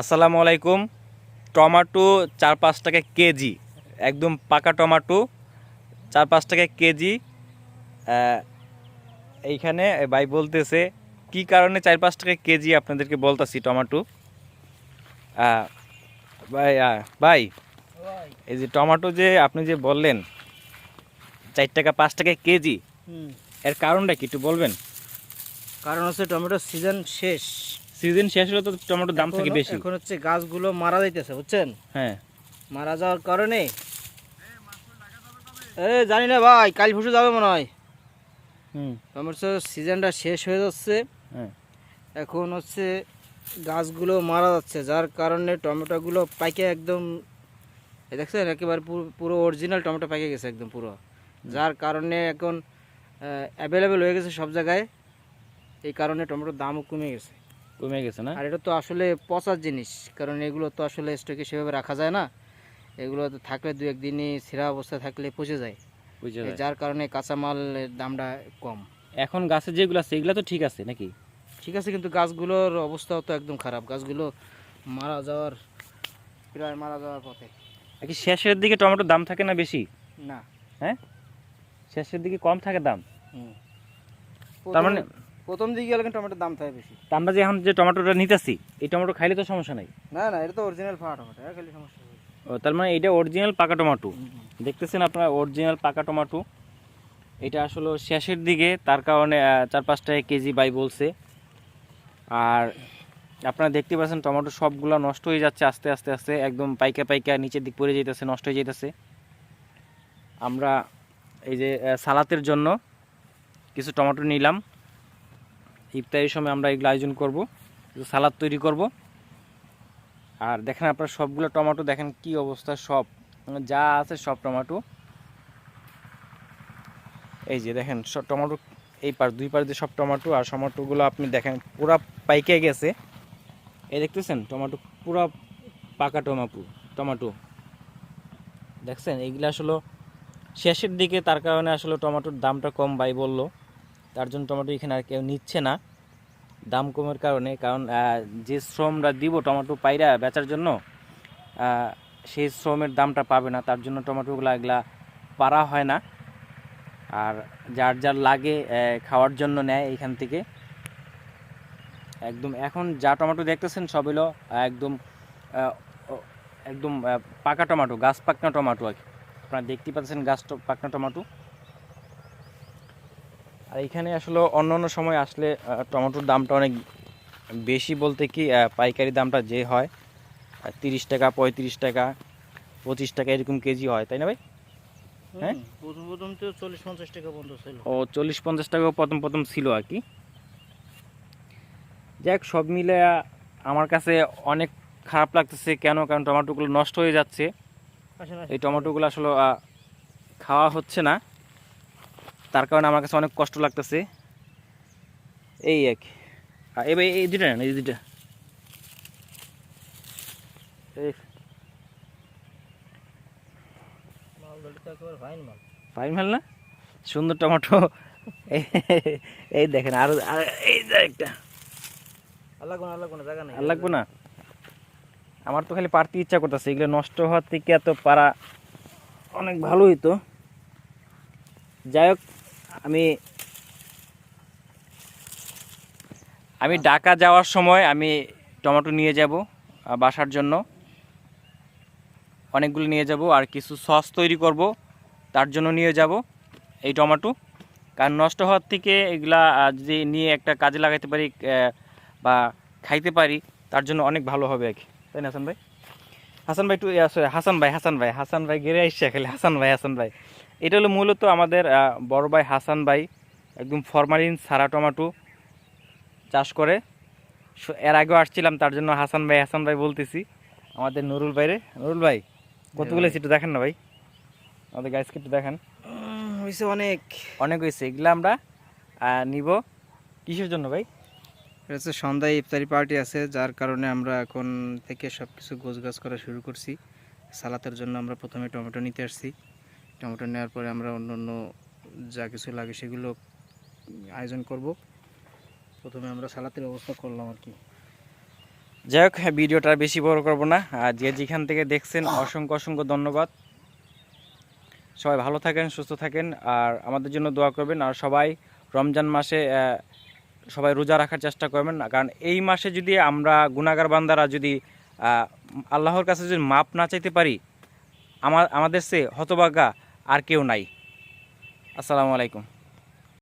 আসসালামু আলাইকুম। টমাটো চার পাঁচ টাকা কেজি একদম পাকা টমাটো চার পাঁচ টাকা কেজি। এইখানে ভাই বলতেছে কি কারণে চার পাঁচ টাকা কেজি আপনাদেরকে বলতাছি টমাটো? ভাই ভাই এই যে টমাটো যে আপনি যে বললেন চার টাকা পাঁচ টাকা কেজি এর কারণটা কি একটু বলবেন? কারণ হচ্ছে টমেটোর সিজন শেষ। সিজন শেষ হলে তো টমেটোর দাম থাকে বেশি। এখন হচ্ছে গাছগুলো মারা যাইতেছে বুঝছেন? হ্যাঁ। মারা যাওয়ার কারণে এ জানি না ভাই কাল পরশু যাবে মনে হয়। হুম। টমেটোর সিজনটা শেষ হয়ে যাচ্ছে। হ্যাঁ। এখন হচ্ছে গাছগুলো মারা যাচ্ছে যার কারণে টমেটোগুলো পাইকে একদম দেখছেন একেবারে পুরো- পুরো অরিজিনাল টমেটো পাইকে গেছে একদম পুরো। যার কারণে এখন অ্যাভেলেবেল হয়ে গেছে সব জায়গায়। এই কারণে টমেটোর দামও কমে গেছে। কমে গেছে না? আর এটা তো আসলে পচার জিনিস কারণ এগুলো তো আসলে স্টকে সেভাবে রাখা যায় না। এগুলো তো থাকলে দু একদিনই ছেঁড়া অবস্থায় থাকলে পচে যায়। বুঝে যার কারণে কাঁচামালের দামটা কম। এখন গাছে যেগুলো আছে এগুলো তো ঠিক আছে নাকি? ঠিক আছে কিন্তু গাছগুলোর অবস্থাও তো একদম খারাপ। গাছগুলো মারা যাওয়ার প্রায় মারা যাওয়ার পথে। নাকি শেষের দিকে টমেটোর দাম থাকে না বেশি? না। হ্যাঁ? শেষের দিকে কম থাকে দাম? হুম। তার মানে প্রথম- দিকে গেলে টমেটোর দাম থাকে বেশি। তা আমরা যে এখন যে টমেটোটা নিতেছি এই টমেটো খাইলে তো সমস্যা নাই? না না এটা তো অরিজিনাল ফাটা টমেটো খালি সমস্যা ও তার মানে এটা অরিজিনাল পাকা টমেটো। দেখতেছেন আপনারা অরিজিনাল পাকা টমেটো? এটা আসলে শেষের দিকে তার কারণে চার পাঁচ টাকা কেজি বাই বলছে। আর আপনারা দেখতে পাচ্ছেন টমেটো সবগুলো নষ্ট হয়ে যাচ্ছে আস্তে আস্তে আস্তে একদম পাইকা পাইকা নিচের দিক পড়ে যেতেছে নষ্ট হয়ে যেতেছে আমরা এই যে সালাতের জন্য কিছু টমেটো নিলাম। ইফতারির সময় আমরা এগুলো আয়োজন করব সালাদ তৈরি করব। আর দেখেন আপনারা সবগুলো টমেটো, দেখেন কি অবস্থা সব। যা আছে সব টমেটো। এই যে দেখেন, সব টমেটো, এই পার দুই পার দিয়ে সব টমেটো আর টমেটোগুলো আপনি দেখেন, পুরা পাইকে গেছে। এই দেখতেছেন, টমেটো পুরা পাকা টমাটো, টমেটো। দেখছেন, এইগুলো আসলে শেষের দিকে তার কারণে আসলে টমেটোর দামটা কম বাই বলল। তার জন্য টমেটো এখানে আর কেউ নিচ্ছে না। দাম কমের কারণে, কারণ যে শ্রমটা দিব টমেটো পাইরা বেচার জন্য সেই শ্রমের দামটা পাবে না। তার জন্য টমেটোগুলো এগুলা পারা হয় না। আর যার যার লাগে খাওয়ার জন্য নেয় এইখান থেকে। একদম, এখন যা টমেটো দেখতেছেন সব হলো একদম একদম পাকা টমেটো গাছ পাকনা টমেটো আর কি। আপনারা দেখতে পাচ্ছেন গাছ পাকনা টমেটো আর এখানে আসলে অন্য অন্য সময় আসলে টমেটোর দামটা অনেক বেশি বলতে কি পাইকারি দামটা যে হয় তিরিশ টাকা পঁয়ত্রিশ টাকা পঁচিশ টাকা এরকম কেজি হয় তাই না ভাই? হ্যাঁ? হুম, প্রথম প্রথম তো চল্লিশ পঞ্চাশ টাকা পর্যন্ত ছিল। ও চল্লিশ পঞ্চাশ টাকাও প্রথম প্রথম ছিল আর কি। যাক সব মিলে আমার কাছে অনেক খারাপ লাগতেছে কেন কারণ টমেটোগুলো নষ্ট হয়ে যাচ্ছে। এই টমেটোগুলো আসলে খাওয়া হচ্ছে না। তার কারণে আমার কাছে অনেক কষ্ট লাগতেছে। এই এক। এবার এই দুটা নেন, এই দুটা fine মাল। না? সুন্দর টমেটো। এই- দেখেন, আরও এই একটা। লাগবে। না? আমার তো খালি পারতে ইচ্ছা করতেছে, এগুলো নষ্ট হওয়ার থেকে এত পারা অনেক ভালো হইতো যাই হোক আমি আমি ঢাকা যাওয়ার সময় আমি টমেটো নিয়ে যাব বাসার জন্য। অনেকগুলো নিয়ে যাব আর কিছু সস তৈরি করব, তার জন্য নিয়ে যাব এই টমেটো। কারণ নষ্ট হওয়ার থেকে এগুলা যদি নিয়ে একটা কাজে লাগাতে পারি বা খাইতে পারি, তার জন্য অনেক ভালো হবে আর কি। তাই না, হাসান ভাই? হাসান ভাই একটু হাসান ভাই হাসান ভাই হাসান ভাই গেড়ে আসছে খালি। হাসান ভাই হাসান ভাই। এটা হলো মূলত আমাদের বড় ভাই হাসান ভাই একদম ফরমালিন সারা টমেটো চাষ করে। এর আগেও আসছিলাম তার জন্য হাসান ভাই হাসান ভাই বলতেছি। আমাদের নুরুল ভাইরে। নুরুল ভাই কতগুলো ভাই। একটু দেখেন না ভাই। আমাদের গাছকে একটু দেখেন। হয়েছে অনেক। অনেক হয়েছে এগুলো আমরা নিব। কিসের জন্য ভাই? হচ্ছে সন্ধ্যায় ইফতারি পার্টি আছে যার কারণে আমরা এখন থেকে সব কিছু গোছগাছ করা শুরু করছি। সালাতের জন্য আমরা প্রথমে টমেটো নিতে আসছি। টমেটো নেওয়ার পরে আমরা অন্য অন্য যা কিছু লাগে সেগুলো আয়োজন করব। প্রথমে আমরা সালাতের ব্যবস্থা করলাম আর কি। যাই হোক ভিডিওটা আর বেশি বড় করব না। আর যে যেখান থেকে দেখছেন, অসংখ্য অসংখ্য ধন্যবাদ। সবাই ভালো থাকেন, সুস্থ থাকেন, আর আমাদের জন্য দোয়া করবেন। আর সবাই রমজান মাসে সবাই রোজা রাখার চেষ্টা করবেন। কারণ এই মাসে যদি আমরা গুণাগার বান্দারা যদি আল্লাহর কাছে যদি মাপ না চাইতে পারি আমার আমাদের সে হতভাগা আর কেউ নাই। আসসালামু আলাইকুম।